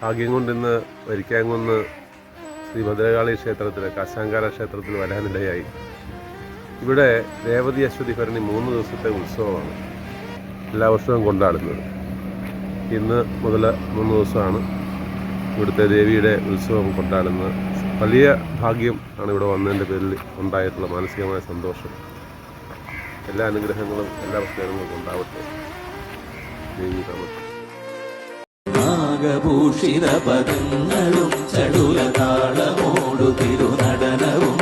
ഭാഗ്യം കൊണ്ടിന്ന് വരിക്കാങ്കുന്ന് ശ്രീ ഭദ്രകാളി ക്ഷേത്രത്തിൽ കാശാങ്കാല ക്ഷേത്രത്തിൽ വരാനിടയായി. ഇവിടെ രേവതി അശ്വതി ഭരണി മൂന്ന് ദിവസത്തെ ഉത്സവമാണ്. എല്ലാ വർഷവും കൊണ്ടാടുന്നത്. ഇന്ന് മുതൽ മൂന്ന് ദിവസമാണ് ഇവിടുത്തെ ദേവിയുടെ ഉത്സവം കൊണ്ടാടുന്നത്. വലിയ ഭാഗ്യം ആണ് ഇവിടെ വന്നതിന്റെ പേരിൽ ഉണ്ടായിട്ടുള്ള മാനസികമായ സന്തോഷം. എല്ലാ അനുഗ്രഹങ്ങളും എല്ലാ പ്രത്യേകങ്ങളും ഉണ്ടാവട്ടെ ദേവി നമുക്ക് നാഗഭൂഷിത പദങ്ങളും ചടുല താളമോടു തിരുനടനവും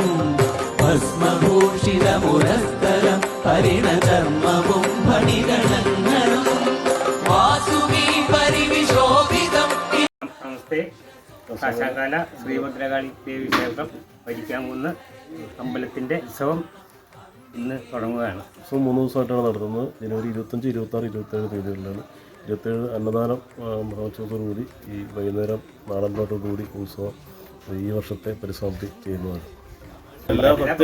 ഭസ്മഭൂഷിത മുരസ്തരം പരിണധർമ്മവും ഫണിഗണങ്ങളും വാസുകി പരിവിശോഭിതം നമസ്തേ കാശാകാല ശ്രീഭദ്രകാളി ദേവി ക്ഷേത്രം വരിക്കാങ്കുന്ന് അമ്പലത്തിന്റെ ഉത്സവം ഇന്ന് തുടങ്ങുകയാണ് ഉത്സവം മൂന്ന് ദിവസമായിട്ടാണ് നടത്തുന്നത് ജനുവരി ഇരുപത്തഞ്ച് ഇരുപത്താറ് ഇരുപത്തേഴ് തീയതികളിലാണ് ഇരുപത്തേഴ് അന്നദാനം മഹോത്സവത്തോടുകൂടി ഈ വൈകുന്നേരം നാടൻപാട്ടോടുകൂടി ഉത്സവം ഈ വർഷത്തെ പരിസമാപ്തി ചെയ്യുന്നതാണ്. എല്ലാ ഭക്ത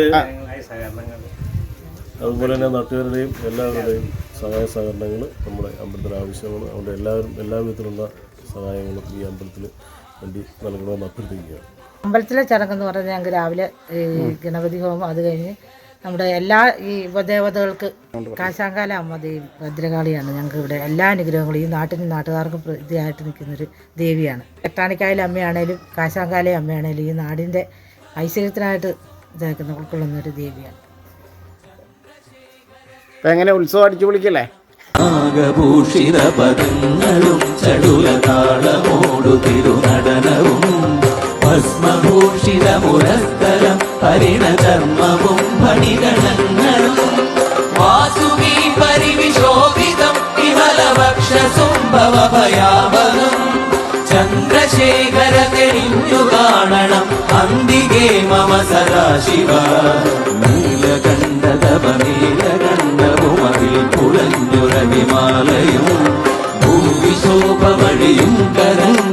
അതുപോലെ തന്നെ നാട്ടുകാരുടെയും എല്ലാവരുടെയും സഹായ സഹകരണങ്ങൾ നമ്മുടെ അമ്പലത്തിന് ആവശ്യമാണ്. അവിടെ എല്ലാവരും എല്ലാ വിധത്തിലുള്ള സഹായങ്ങളും ഈ അമ്പലത്തിൽ വേണ്ടി നൽകണമെന്ന് അഭ്യർത്ഥിക്കുകയാണ്. അമ്പലത്തിലെ ചടങ്ങെന്ന് പറഞ്ഞാൽ ഞങ്ങൾക്ക് രാവിലെ ഗണപതി ഹോമം അത് കഴിഞ്ഞ് നമ്മുടെ എല്ലാ ഈ ഉപദേവതകൾക്ക് കാശാങ്കാല അമ്മ ദേവി ഭദ്രകാളിയാണ്. ഞങ്ങൾക്ക് ഇവിടെ എല്ലാ അനുഗ്രഹങ്ങളും ഈ നാട്ടിനും നാട്ടുകാർക്കും പ്രതിയായിട്ട് നിൽക്കുന്നൊരു ദേവിയാണ്. എട്ടാണിക്കായൽ അമ്മയാണേലും കാശാങ്കാല അമ്മയാണേലും ഈ നാടിന്റെ ഐശ്വര്യത്തിനായിട്ട് ഇതാക്കുന്ന ഉൾക്കൊള്ളുന്ന ഒരു ദേവിയാണ് എങ്ങനെ ഉത്സവം അടിച്ചു വിളിക്കല്ലേ ആകഭൂഷിത പദങ്ങളും ചടുല താളമോടു തിരുനടനവും ഭസ്മഭൂഷിത മുരസ്തരം പരിണചർമ്മവും ഫണിഗണങ്ങളും. വാസുകി പരിവിശോഭിതം വിമലവക്ഷസുംഭവഭയാവനം ചന്ദ്രശേഖര തെളിഞ്ഞു കാണണം അന്തികേ മമ സദാശിവ. നീലകണ്ഠതവ നീലകണ്ഠവുമതിൽ കുളഞ്ഞുറവിമാലയും ഭൂവിശോഭമണിയും കരങ്ങൾ